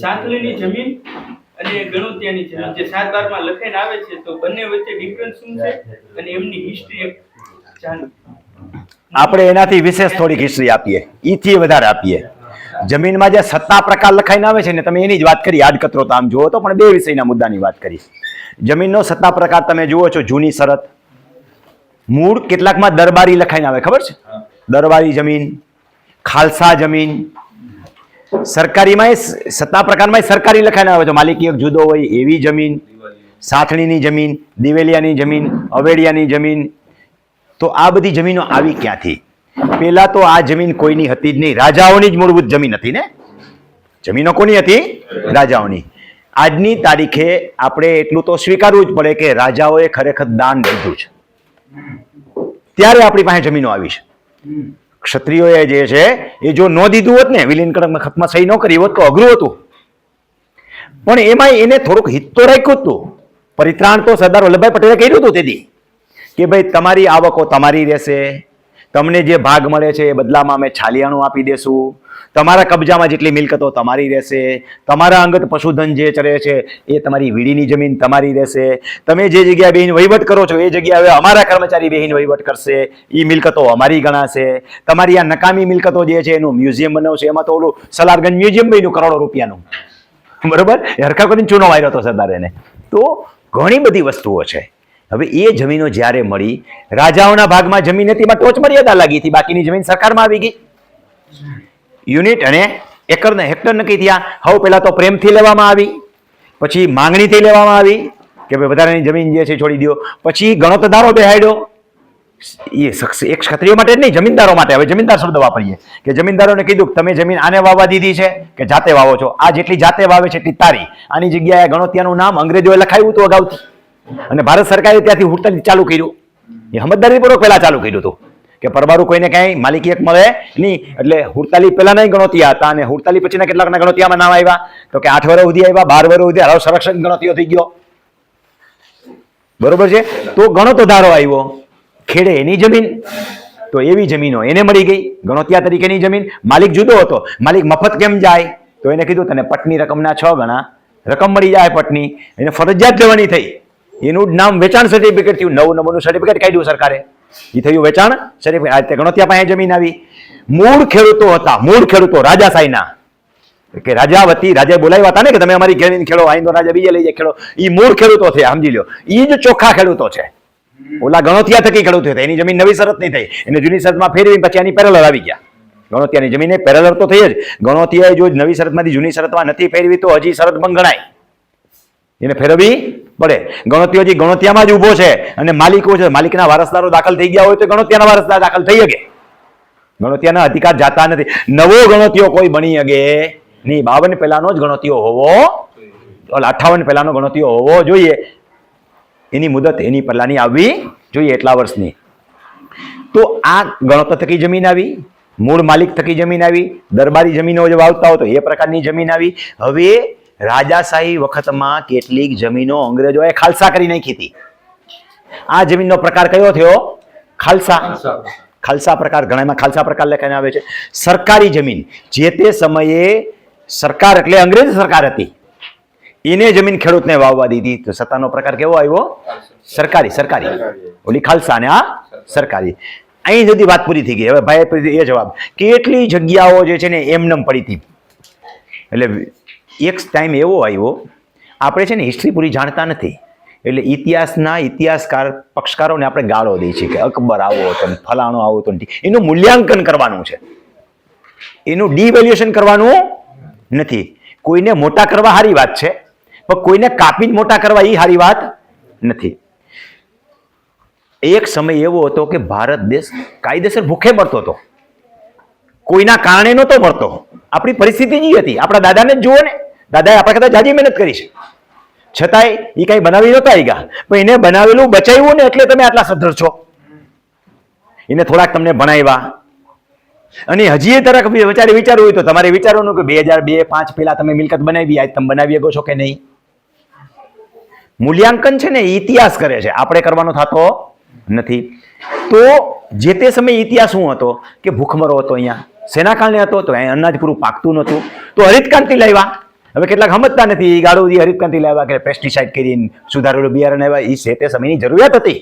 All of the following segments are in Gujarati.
સાંકળીની જમીન અને ગણોત્યાની જમીન. જે સાત બારમાં લખાઈને આવે છે તો બંને વચ્ચે ડિફરન્સ શું છે? અને એમની હિસ્ટ્રી એક જાણવી આપણે એનાથી વિશેષ થોડીક હિસ્ટ્રી આપીએ. ઈથી વધારે આપીએ. જમીનમાં જે સત્તા પ્રકાર લખાઈને આવે છે ને તમે એની જ વાત કરી આડકતરો તો આમ જુઓ તો પણ બે વિષયના મુદ્દાની વાત કરી. જમીનનો સત્તા પ્રકાર તમે જુઓ છો જૂની શરત. મૂળ કેટલાકમાં દરબારી લખાઈને આવે ખબર છે? દરબારી જમીન ખાલસા જમીન સરકારીમાં સત્તા પ્રકારમાં સરકારી લખાઈને આવે છે. માલિકી એક જુદો હોય, એવી જમીન, સાથણીની જમીન, દિવેલિયાની જમીન, અવેડિયાની જમીન. તો આ બધી જમીનો આવી ક્યાંથી? પેલા તો આ જમીન કોઈની હતી જ નહીં. રાજાઓની જ મૂળભૂત જમીન હતી ને? જમીનો કોની હતી? રાજાઓની. આજની તારીખે આપણે એટલું તો સ્વીકારવું જ પડે કે રાજાઓએ ખરેખર દાન લીધું છે. ત્યારે આપણી પાસે જમીનો આવી છે. ક્ષત્રિયોએ જે છે, એ જો ન દીધું હોત ને, વિલીન કડકમાં ખતમાં સહી ન કરી હોત તો અઘરું હતું. પણ એમાં એને થોડુંક હિત તો રાખ્યું હતું. પરિત્રાણ તો સરદાર વલ્લભભાઈ પટેલે કર્યું હતું તેથી. કે ભાઈ તમારી આવકો તમારી રહેશે. તમને જે ભાગ મળે છે એ બદલામાં અમે છાલિયાણું આપી દેશું. તમારા કબજામાં જેટલી મિલકતો તમારી રહેશે, તમારા અંગત પશુધન જે ચરે છે, એ તમારી વીડીની જમીન તમારી રહેશે. તમે જે જગ્યાએ બેહીન વહીવટ કરો છો, એ જગ્યાએ હવે અમારા કર્મચારી બેહીન વહીવટ કરશે. એ મિલકતો અમારી ગણાશે. તમારી આ નકામી મિલકતો જે છે, એનું મ્યુઝિયમ બનાવશે. એમાં તો ઓલું સલારગંજ મ્યુઝિયમ બન્યું કરોડો રૂપિયાનું. બરોબર? હરખા કરીને ચૂનો વાયરો હતો સરદાર એને. તો ઘણી બધી વસ્તુઓ છે. હવે એ જમીનો જ્યારે મળી, રાજાઓના ભાગમાં જમીન હતી, એમાં ટોચ મર્યાદા લાગી હતી. બાકીની જમીન સરકારમાં આવી ગઈ. યુનિટ અને એકર ને હેક્ટર નક્કી થયા. હવે પહેલાં તો પ્રેમથી લેવામાં આવી, પછી માંગણીથી લેવામાં આવી કે ભાઈ વધારાની જમીન જે છે છોડી દો. પછી ગણતદારો બેહાડ્યો. એ એક ક્ષત્રિય માટે જ નહીં, જમીનદારો માટે. હવે જમીનદાર શબ્દ વાપરીએ. કે જમીનદારોને કીધું તમે જમીન આને વાવવા દીધી છે કે જાતે વાવો છો. આ જેટલી જાતે વાવે છે એટલી તારી. આની જગ્યાએ ગણોતિયાનું નામ અંગ્રેજોએ લખાયું હતું અગાઉથી. અને ભારત સરકારે ત્યાંથી હુડતાલી ચાલુ કર્યું. એ સમજદારીપૂર્વક પહેલા ચાલુ કર્યું હતું. કે પરબારું કોઈને કાંઈ માલિકી એક મળે નહીં. એટલે હુડતાલી પહેલાના ગણોતિયા હતા અને હુડતાલી પછીના કેટલાકના ગણોતિયામાં નામ આવ્યા. તો કે આઠ વર્ષ સુધી આવ્યા, બાર વર્ષ સુધી હરાવ સંરક્ષણ ગણોતિયો થઈ ગયો. બરોબર છે? તો ગણોતો ધારો આવ્યો. ખેડે એની જમીન. તો એવી જમીનો એને મળી ગઈ. ગણોતિયા તરીકેની જમીન. માલિક જુદો હતો. માલિક મફત કેમ જાય? તો એને કીધું, તને પટની રકમના છ ગણા. રકમ મળી જાય પટની. એને ફરજિયાત લેવાની થઈ. એનું નામ વેચાણ સર્ટિફિકેટ થયું. નવું નંબરનું સર્ટિફિકેટ કાઢ્યું સરકારે. એ થયું વેચાણ? શરીફ ગણોતિયા પાસે જમીન આવી. મૂળ ખેડૂતો હતા, મૂળ ખેડૂતો રાજાશાહીના કે રાજા વતી, રાજાએ બોલાવ્યા હતા ને કે તમે અમારી ઘેરીને ખેડો આઈંદો રાજા બીજે લઈ જાય ખેડો. એ મૂળ ખેડૂતો છે સમજી લો એ જ ચોખ્ખા ખેડૂતો છે. ઓલા ગણોતિયા થકી ખેડૂત હતા એની જમીન નવી શરત નહીં થઈ. એને જૂની શરતમાં ફેરવી પછી એની પેરેલર આવી ગયા. ગણોતિયાની જમીન પેરેલર તો થઈ જ. ગણોતિયાએ જો નવી શરતમાંથી જૂની શરતમાં નથી ફેરવી તો હજી શરત ભંગ ગણાય. એને ફેરવવી પડે. ગણોતિયો હજી ગણોતિયામાં જ ઊભો છે અને માલિકો છે, માલિકના વારસદારો દાખલ થઈ ગયા હોય તો ગણોતિયાના વારસદાર દાખલ થઈ શકે. ગણોતિયાના અધિકાર જાતા નથી. નવો ગણોતિયો કોઈ બની શકે નહીં. બાવન પહેલાનો જ ગણોતિયો હોવો અઠાવન પહેલાનો ગણોતિયો હોવો જોઈએ. એની મુદત એની પહેલાની આવવી જોઈએ એટલા વર્ષની. તો આ ગણોતર થકી જમીન આવી, મૂળ માલિક થકી જમીન આવી, દરબારી જમીનો જે વાવતા હોય તો એ પ્રકારની જમીન આવી. હવે રાજાશાહી વખતમાં કેટલીક જમીનો અંગ્રેજોએ ખાલસા કરી નાખી હતી. આ જમીનનો પ્રકાર કયો થયો? ખાલસા. ખાલસા. પ્રકાર ઘણામાં ખાલસા પ્રકાર લખાઈને આવે છે. સરકારી જમીન. જે તે સમયે સરકાર એટલે અંગ્રેજ સરકાર હતી. એને જમીન ખેડૂતને વાવવા દીધી. તો સત્તાનો પ્રકાર કેવો આવ્યો? સરકારી સરકારી. ઓલી ખાલસા ને આ સરકારી. અહીં સુધી વાત પૂરી થઈ ગઈ. હવે ભાઈ એ જવાબ. કેટલી જગ્યાઓ જે છે ને એમનેમ પડી હતી. એટલે એક ટાઈમ એવો આવ્યો, આપણે છે ને હિસ્ટ્રી પૂરી જાણતા નથી. એટલે ઇતિહાસના ઇતિહાસકાર પક્ષકારોને આપણે ગાળો દઈએ છીએ કે અકબર આવો હતો ફલાણો આવો હતો એનું મૂલ્યાંકન કરવાનું છે. એનું ડિવેલ્યુએશન કરવાનું નથી. કોઈને મોટા કરવા સારી વાત છે, પણ કોઈને કાપીને મોટા કરવા એ સારી વાત નથી. એક સમય એવો હતો કે ભારત દેશ કાયદેસર ભૂખે મરતો હતો. કોઈના કારણે નહોતો મરતો. આપણી પરિસ્થિતિ જ હતી. આપણા દાદાને જ જુઓ ને. દાદાએ આપણા કરતા જાજી મહેનત કરી છે. છતાંય એ કાંઈ બનાવી નહોતા ગયા પણ એને બનાવેલું બચાવ્યું ને એટલે તમે આટલા સદ્ધર છો. એને થોડાક તમને ભણાવ્યા. અને હજી એ તરફ વિચારે વિચારવું હોય તો તમારે વિચારવાનું કે બે હજાર બે, પાંચ પહેલા તમે મિલકત બનાવી, આજ તમે બનાવી શકો છો કે નહીં? મૂલ્યાંકન છે ને ઇતિહાસ કરે છે. આપણે કરવાનો થતો નથી. તો જે તે સમયે ઇતિહાસ શું હતો? કે ભૂખમરો હતો અહીંયા. શેના કારણે હતો તો અહીંયા અનાજ પૂરું પાકતું નહોતું. તો હરિતક્રાંતિ લાવ્યા. હવે કેટલાક સમજતા નથી. એ ગાળો દી હરિતક્રાંતિ લાવ્યા કે પેસ્ટિસાઇડ કરીને સુધારેલું બિયારણ આવ્યા. એ છે તે સમયની જરૂરિયાત હતી.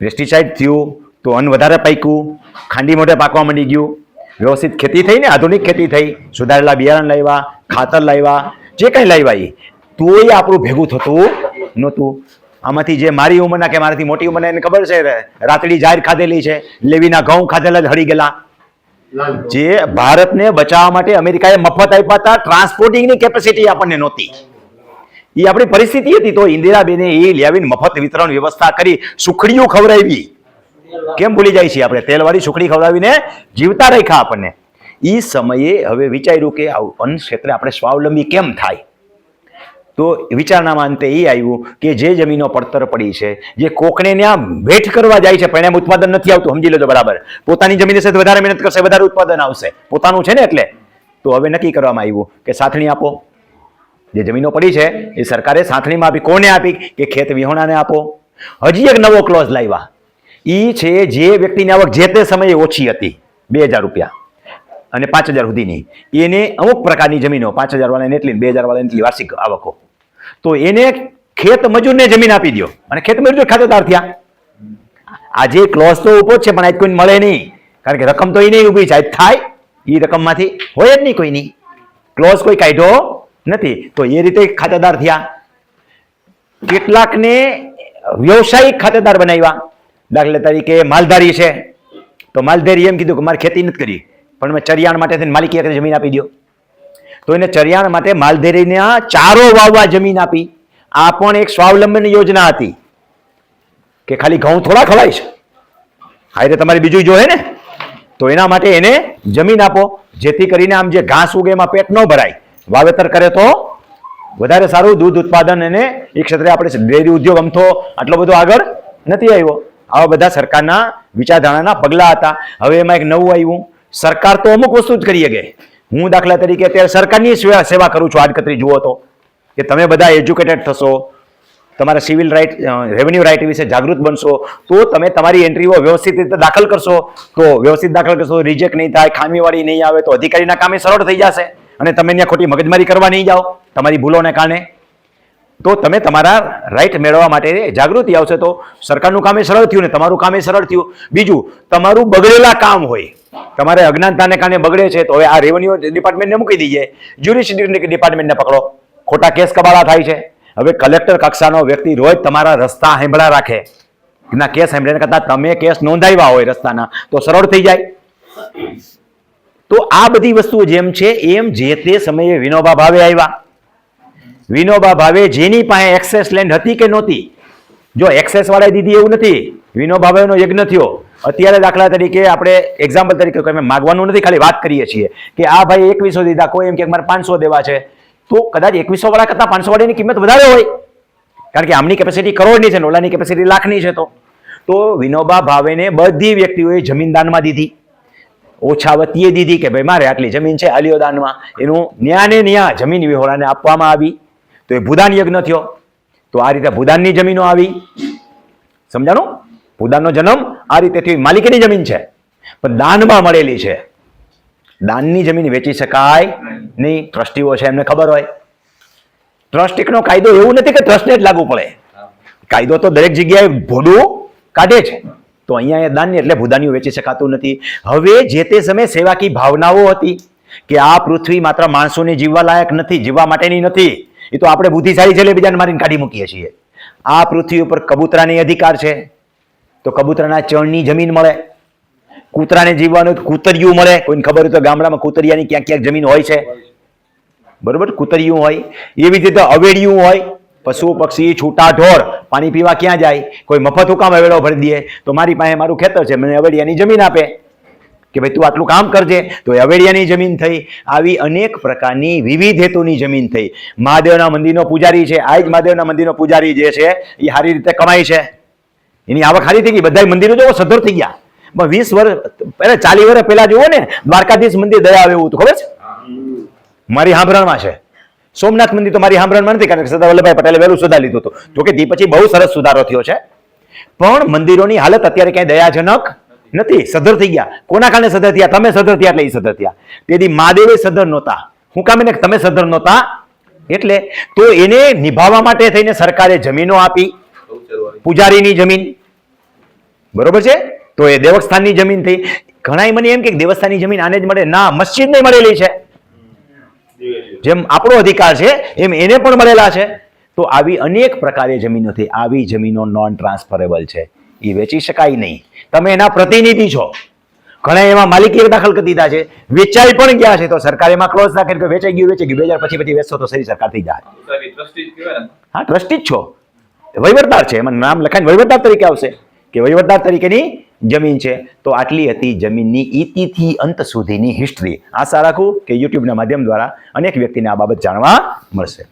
પેસ્ટિસાઇડ થયું તો અન્ન વધારે પાક્યું. ખાંડી મોઢે પાકવા માંડી ગયું. વ્યવસ્થિત ખેતી થઈ ને આધુનિક ખેતી થઈ. સુધારેલા બિયારણ લાવ્યા, ખાતર લાવ્યા, જે કંઈ લાવ્યા એ તોય આપણું ભેગું થતું નહોતું. આમાંથી જે મારી ઉંમરના કે મારાથી મોટી ઉંમરના એને ખબર છે? રાતડી જાહેર ખાધેલી છે. લેવીના ઘઉં ખાધેલા જ હળી ગયેલા. જે ભારતને બચાવવા માટે અમેરિકાએ મફત આપ્યા હતા ટ્રાન્સપોર્ટિંગની કેપેસિટી આપણને નહોતી. એ આપણી પરિસ્થિતિ હતી તો ઇન્દિરાબેને એ લાવીને મફત વિતરણ વ્યવસ્થા કરી સુખડીઓ ખવડાવી. કેમ ભૂલી જાય છે આપણે? તેલવાળી સુખડી ખવડાવીને જીવતા રાખ્યા આપણને. એ સમયે હવે વિચાર્યું કે આવું અન્ન ક્ષેત્રે આપણે સ્વાવલંબી કેમ થાય? તો વિચારણામાં અંતે એ આવ્યું કે જે જમીનો પડતર પડી છે, જે કોકને ત્યાં વેઠ કરવા જાય છે પરિણામ ઉત્પાદન નથી આવતું, સમજી લેજો બરાબર. પોતાની જમીન સાથે વધારે મહેનત કરશે, વધારે ઉત્પાદન આવશે. પોતાનું છે ને એટલે? તો હવે નક્કી કરવામાં આવ્યું કે સાથણી આપો. જે જમીનો પડી છે, એ સરકારે સાથણીમાં આપી. કોને આપી? કે ખેત વિહોણાને આપો. હજી એક નવો ક્લોઝ લાવ્યા. એ છે જે વ્યક્તિની આવક જે તે સમયે ઓછી હતી, બે હજાર રૂપિયા. અને પાંચ હજાર સુધીની. એને અમુક પ્રકારની જમીનો, પાંચ હજાર વાળાને એટલી બે હજાર વાળાને એટલી વાર્ષિક આવકો. તો એને ખેત મજૂરને જમીન આપી દો અને ખેત મજૂર ખાતેદાર થયા. આજે ક્લોઝ તો ઊભો છે, પણ આજ કોઈને મળે નહીં. કારણ કે રકમ તો એ નહીં ઊભી આજ થાય. એ રકમમાંથી હોય જ નહીં કોઈની. ક્લોઝ કોઈ કાયદો નથી. તો એ રીતે ખાતેદાર થયા. કેટલાકને વ્યવસાયિક ખાતેદાર બનાવ્યા. દાખલા તરીકે માલધારી છે. તો માલધારી એમ કીધું કે મારે ખેતી નથી કરી. પણ મેં ચરિયાણ માટે થઈને માલિકી એક જમીન આપી દો તો એને ચરિયાણ માટે માલધારીને ચારો વાવવા જમીન આપી. આ પણ એક સ્વાવલંબન યોજના હતી. કે ખાલી ઘઉં થોડા ખવાય છે. હા એટલે તમારે બીજું જોઈએ ને? તો એના માટે એને જમીન આપો. જેથી કરીને આમ જે ઘાસ ઉગે એમાં પેટ ન ભરાય. વાવેતર કરે તો વધારે સારું દૂધ ઉત્પાદન અને એ ક્ષેત્રે આપણે ડેરી ઉદ્યોગ તો આટલો બધો આગળ નથી આવ્યો. આવા બધા સરકારના વિચારધારાના પગલાં હતા. હવે એમાં એક નવું આવ્યું. સરકાર તો અમુક વસ્તુ જ કરી શકે. હું દાખલા તરીકે અત્યારે સરકારની સેવા કરું છું. આડકતરી જુઓ તો. કે તમે બધા એજ્યુકેટેડ થશો. તમારા સિવિલ રાઇટ રેવન્યુ રાઇટ વિશે જાગૃત બનશો. તો તમે તમારી એન્ટ્રીઓ વ્યવસ્થિત રીતે દાખલ કરશો. તો વ્યવસ્થિત દાખલ કરશો. રિજેક્ટ નહીં થાય, ખામીવાળી નહીં આવે, તો અધિકારીના કામે સરળ થઈ જશે. અને તમે ત્યાં ખોટી મગજમારી કરવા નહીં જાઓ, તમારી ભૂલોને કારણે. તો તમે તમારા રાઇટ મેળવવા માટે જાગૃતિ આવશે તો સરકારનું કામે સરળ થયું ને તમારું કામે સરળ થયું. બીજું, તમારું બગડેલા કામ હોય. તમારે અજ્ઞાનતાને કારણે બગડે છે, તો હવે આ રેવન્યુ ડિપાર્ટમેન્ટને મૂકી દઈએ જ્યુડિશિયરી ડિપાર્ટમેન્ટને પકડો. ખોટા કેસ કબાળા થાય છે. હવે કલેક્ટર કક્ષાનો વ્યક્તિ રોજ તમારા રસ્તા હેંભળા રાખે. ના કેસ હેંભળ્યા કરતા તમે કેસ નોંધાવ્યા હોય રસ્તાના, તો સરળ થઈ જાય. તો આ બધી વસ્તુઓ જેમ છે, એમ જે તે સમયે વિનોબા ભાવે આવ્યા. વિનોબા ભાવે જેની પાસે એક્સેસ લેન્ડ હતી કે નહોતી? જો એક્સેસ વાળાએ દીધી એવું નથી, વિનોબા ભાવેનો યજ્ઞ થયો. અત્યારે દાખલા તરીકે આપણે એક્ઝામ્પલ તરીકે અમે માગવાનું નથી, ખાલી વાત કરીએ છીએ કે આ ભાઈ એકવીસો દીધા, કોઈ એમ કે મારે પાંચસો દેવા છે. તો કદાચ એકવીસો વાળા કરતાં પાંચસો વાળાની કિંમત વધારે હોય. કારણ કે આમની કેપેસિટી કરોડની છે ને ઓલાની કેપેસિટી લાખની છે તો. તો વિનોબા ભાવેને બધી વ્યક્તિઓએ જમીન દાનમાં દીધી. ઓછા વતીએ દીધી કે ભાઈ મારે આટલી જમીન છે આલિયો દાનમાં એનું ન્યાને ન્યા જમીન વિહોળાને આપવામાં આવી. તો એ ભૂદાન યજ્ઞ થયો. તો આ રીતે ભૂદાનની જમીનો આવી. સમજાણું? ભૂદાનનો જન્મ આ રીતે થયું માલિકીની જમીન છે. પણ દાનમાં મળેલી છે. દાનની જમીન વેચી શકાય નહીં. ટ્રસ્ટીઓ છે, એમને ખબર હોય. ટ્રસ્ટ એકનો કાયદો એવું નથી કે ટ્રસ્ટને જ લાગુ પડે. કાયદો તો દરેક જગ્યાએ ભોડું કાઢે છે. તો અહીંયા એ દાનની એટલે ભૂદાનીઓ વેચી શકાતું નથી. હવે જે તે સમયે સેવાકી ભાવનાઓ હતી કે આ પૃથ્વી માત્ર માણસોને જીવવા લાયક નથી, જીવવા માટેની નથી. એ તો આપણે બુદ્ધિશાળી છે એટલે બીજાને મારીને કાઢી મૂકીએ છીએ. આ પૃથ્વી ઉપર કબૂતરાની અધિકાર છે. તો કબૂતરાના ચણની જમીન મળે. કૂતરાને જીવવાનું કૂતરિયું મળે. કોઈને ખબર હોય તો ગામડામાં કૂતરિયાની ક્યાંક ક્યાંક જમીન હોય છે. બરોબર? કૂતરિયું હોય. એવી રીતે અવેડિયું હોય. પશુ પક્ષી, છૂટા ઢોર, પાણી પીવા ક્યાં જાય? કોઈ મફત હુકામ અવેડો ભરી દે. તો મારી પાસે મારું ખેતર છે. મને અવેડિયાની જમીન આપે. કે ભાઈ, તું આટલું કામ કરજે. તો એ અવેડિયાની જમીન થઈ. આવી અનેક પ્રકારની વિવિધ હેતુની જમીન થઈ. મહાદેવના મંદિરનો પૂજારી છે. આ જ મહાદેવના મંદિરનો પૂજારી જે છે, એ સારી રીતે કમાય છે. એની આવક ખાલી થઈ ગઈ. બધા મંદિરો જો સદ્ધર થઈ ગયા. પણ વીસ વર્ષ પહેલા ચાલીસ વર્ષ પહેલા જુઓ ને દ્વારકાધીશ મંદિર દયા આવે એવું ખબર છે? મારી હાંભરણમાં છે. સોમનાથ મંદિર તો મારી હાંભરણમાં નથી કારણ કે સરદાર વલ્લભભાઈ પટેલે વહેલું સુધાર લીધું હતું. જો કે તે પછી બહુ સરસ સુધારો થયો છે. પણ મંદિરોની હાલત અત્યારે ક્યાંય દયાજનક નથી. સધર થઈ ગયા. કોના કારણે સદર થયા? તમે સધર થયા એટલે એ સધર થયા. તેથી મહાદેવે સધર નહોતા. હું કામ એને તમે સધર નહોતા? એટલે તો એને નિભાવવા માટે થઈને સરકારે જમીનો આપી. પૂજારીની જમીન બરોબર છે? તો એ દેવસ્થાનની જમીન થઈ. ઘણા મને એમ કે દેવસ્થાનની જમીન આને જ મળે. ના મસ્જિદને મળેલી છે. જેમ આપણો અધિકાર છે એમ એને પણ મળેલા છે. તો આવી અનેક પ્રકારે જમીનો થઈ. આવી જમીનો નોન ટ્રાન્સફરેબલ છે. એ વેચી શકાય નહીં. તમે એના પ્રતિનિધિ છો. ઘણા એમાં માલિકી દાખલ કરી દીધા છે. વેચાઈ પણ ગયા છે. તો સરકાર એમાં ક્લોઝ રાખે કે વેચાઈ ગયું વેચાઈ ગયું. બે હજાર પછી પછી વેચશો તો સરી સરકાર થઈ જાય. હા ટ્રસ્ટી જ છો. વહીવટદાર છે. એમાં નામ લખાઈને વહીવટદાર તરીકે આવશે. કે વહીવટદાર તરીકેની જમીન છે. તો આટલી હતી જમીનની ઇતિથી અંત સુધીની હિસ્ટ્રી આશા રાખું કે યુટ્યુબના માધ્યમ દ્વારા અનેક વ્યક્તિને આ બાબત જાણવા મળશે.